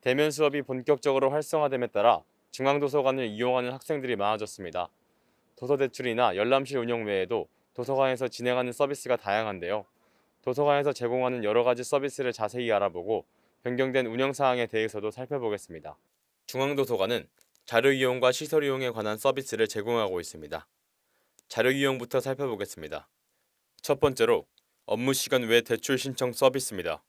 대면 수업이 본격적으로 활성화됨에 따라 중앙도서관을 이용하는 학생들이 많아졌습니다. 도서 대출이나 열람실 운영 외에도 도서관에서 진행하는 서비스가 다양한데요. 도서관에서 제공하는 여러 가지 서비스를 자세히 알아보고 변경된 운영 사항에 대해서도 살펴보겠습니다. 중앙도서관은 자료 이용과 시설 이용에 관한 서비스를 제공하고 있습니다. 자료 이용부터 살펴보겠습니다. 첫 번째로 업무 시간 외 대출 신청 서비스입니다.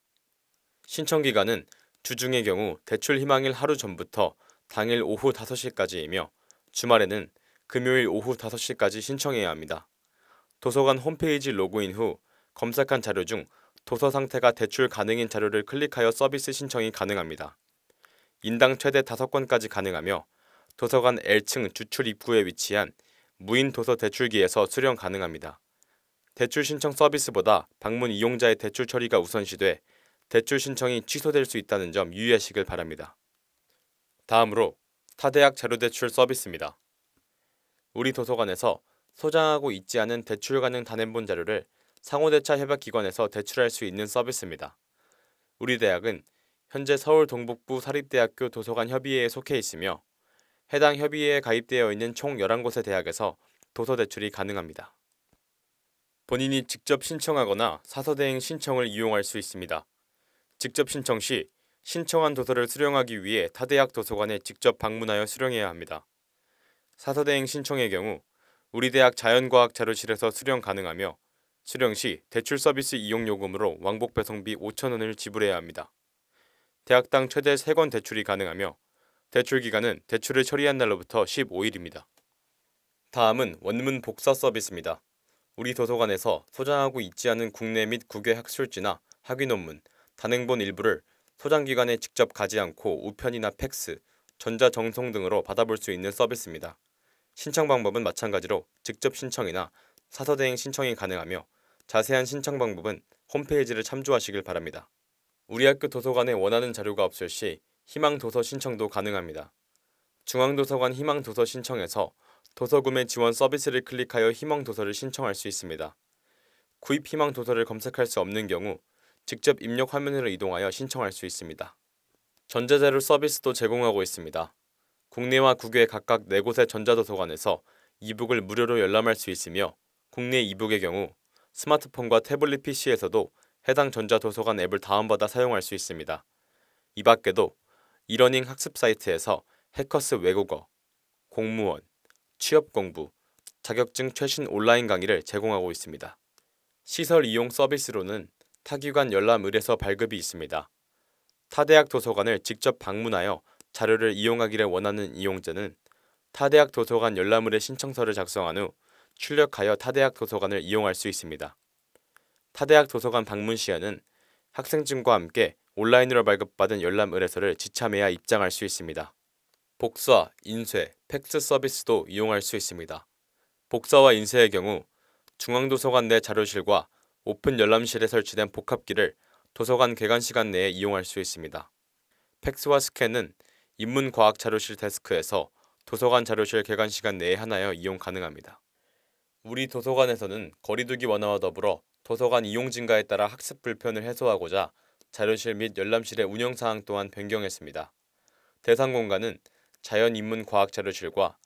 신청 기간은 주중의 경우 대출 희망일 하루 전부터 당일 오후 5시까지이며 주말에는 금요일 오후 5시까지 신청해야 합니다. 도서관 홈페이지 로그인 후 검색한 자료 중 도서 상태가 대출 가능인 자료를 클릭하여 서비스 신청이 가능합니다. 인당 최대 5건까지 가능하며 도서관 L층 주출 입구에 위치한 무인 도서 대출기에서 수령 가능합니다. 대출 신청 서비스보다 방문 이용자의 대출 처리가 우선시돼 대출 신청이 취소될 수 있다는 점 유의하시길 바랍니다. 다음으로 타대학 자료대출 서비스입니다. 우리 도서관에서 소장하고 있지 않은 대출 가능 단행본 자료를 상호대차 협약기관에서 대출할 수 있는 서비스입니다. 우리 대학은 현재 서울 동북부 사립대학교 도서관 협의회에 속해 있으며 해당 협의회에 가입되어 있는 총 11곳의 대학에서 도서 대출이 가능합니다. 본인이 직접 신청하거나 사서 대행 신청을 이용할 수 있습니다. 직접 신청 시 신청한 도서를 수령하기 위해 타 대학 도서관에 직접 방문하여 수령해야 합니다. 사서대행 신청의 경우 우리 대학 자연과학 자료실에서 수령 가능하며 수령 시 대출 서비스 이용 요금으로 왕복 배송비 5,000원을 지불해야 합니다. 대학당 최대 3권 대출이 가능하며 대출 기간은 대출을 처리한 날로부터 15일입니다. 다음은 원문 복사 서비스입니다. 우리 도서관에서 소장하고 있지 않은 국내 및 국외 학술지나 학위 논문, 단행본 일부를 소장기관에 직접 가지 않고 우편이나 팩스, 전자정송 등으로 받아볼 수 있는 서비스입니다. 신청 방법은 마찬가지로 직접 신청이나 사서대행 신청이 가능하며 자세한 신청 방법은 홈페이지를 참조하시길 바랍니다. 우리 학교 도서관에 원하는 자료가 없을 시 희망도서 신청도 가능합니다. 중앙도서관 희망도서 신청에서 도서구매 지원 서비스를 클릭하여 희망도서를 신청할 수 있습니다. 구입 희망도서를 검색할 수 없는 경우 직접 입력 화면으로 이동하여 신청할 수 있습니다. 전자자료 서비스도 제공하고 있습니다. 국내와 국외 각각 4곳의 전자도서관에서 이북을 무료로 열람할 수 있으며 국내 이북의 경우 스마트폰과 태블릿 PC에서도 해당 전자도서관 앱을 다운받아 사용할 수 있습니다. 이 밖에도 이러닝 학습 사이트에서 해커스 외국어, 공무원, 취업 공부, 자격증 최신 온라인 강의를 제공하고 있습니다. 시설 이용 서비스로는 타기관 열람 의뢰서 발급이 있습니다. 타대학 도서관을 직접 방문하여 자료를 이용하기를 원하는 이용자는 타대학 도서관 열람 의뢰 신청서를 작성한 후 출력하여 타대학 도서관을 이용할 수 있습니다. 타대학 도서관 방문 시에는 학생증과 함께 온라인으로 발급받은 열람 의뢰서를 지참해야 입장할 수 있습니다. 복사, 인쇄, 팩스 서비스도 이용할 수 있습니다. 복사와 인쇄의 경우 중앙도서관 내 자료실과 오픈 열람실에 설치된 복합기를 도서관 개관 시간 내에 이용할 수 있습니다. 팩스와 스캔은 인문과학자료실 데스크에서 도서관 자료실 개관 시간 내에 하나여 이용 가능합니다. 우리 도서관에서는 거리두기 완화와 더불어 도서관 이용 증가에 따라 학습 불편을 해소하고자 자료실 및 열람실의 운영 사항 또한 변경했습니다. 대상 공간은 자연인문과학자료실과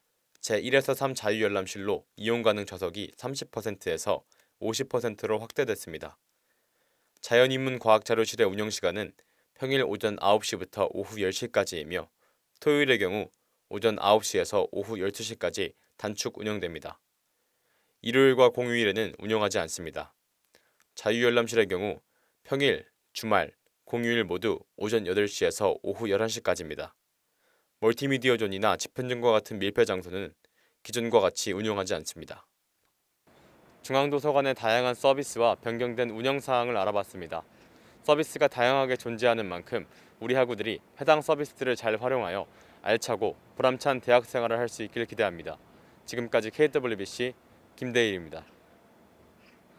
제1에서 3 자유열람실로 이용 가능 좌석이 30%에서 50%로 확대됐습니다. 자연인문 과학자료실의 운영 시간은 평일 오전 9시부터 오후 10시까지이며 토요일의 경우 오전 9시에서 오후 12시까지 단축 운영됩니다. 일요일과 공휴일에는 운영하지 않습니다. 자유열람실의 경우 평일, 주말, 공휴일 모두 오전 8시에서 오후 11시까지입니다. 멀티미디어 존이나 집현증과 같은 밀폐 장소는 기존과 같이 운영하지 않습니다. 중앙도서관의 다양한 서비스와 변경된 운영 사항을 알아봤습니다. 서비스가 다양하게 존재하는 만큼 우리 학우들이 해당 서비스들을 잘 활용하여 알차고 보람찬 대학 생활을 할 수 있길 기대합니다. 지금까지 KWBC 김대일입니다.